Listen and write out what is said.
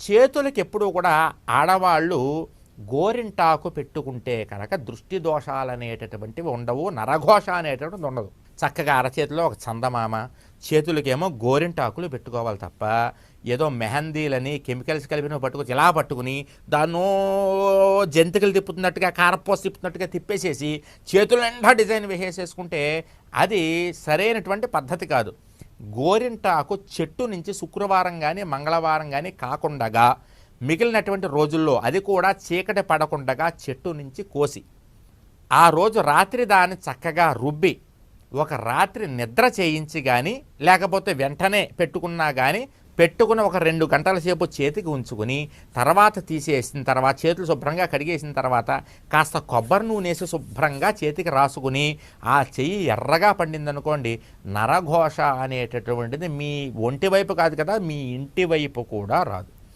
చేతులకి ఎప్పుడూ కూడా ఆడవాళ్ళు గోరింటాకు పెట్టుకుంటే కనుక దృష్టి దోషాలు అనేటటువంటివి ఉండవు నరఘోష అనేటటువంటిది ఉండదు. చక్కగా అరచేతిలో ఒక చందమామ చేతులకేమో గోరింటాకులు పెట్టుకోవాలి తప్ప ఏదో మెహందీలని కెమికల్స్ కలిపిన పట్టుకొచ్చి ఇలా పట్టుకుని దాన్నో జంతికలు తిప్పుతున్నట్టుగా కారపోసి తిప్పుతున్నట్టుగా తిప్పేసేసి చేతుల నిండా డిజైన్ వేసేసుకుంటే అది సరైనటువంటి పద్ధతి కాదు. గోరింటాకు చెట్టు నుంచి శుక్రవారం కానీ మంగళవారం కానీ కాకుండగా మిగిలినటువంటి రోజుల్లో అది కూడా చీకటి పడకుండగా చెట్టు నుంచి కోసి ఆ రోజు రాత్రి దాన్ని చక్కగా రుబ్బి ఒక రాత్రి నిద్ర చేయించి కానీ లేకపోతే వెంటనే పెట్టుకున్నా కానీ పెట్టుకుని ఒక రెండు గంటల సేపు చేతికి ఉంచుకుని తర్వాత తీసేసిన తర్వాత చేతులు శుభ్రంగా కడిగేసిన తర్వాత కాస్త కొబ్బరి నూనె శుభ్రంగా చేతికి రాసుకుని ఆ చెయ్యి ఎర్రగా పండిందనుకోండి నరఘోష అనేటటువంటిది మీ ఒంటి వైపు కాదు కదా మీ ఇంటి వైపు కూడా రాదు.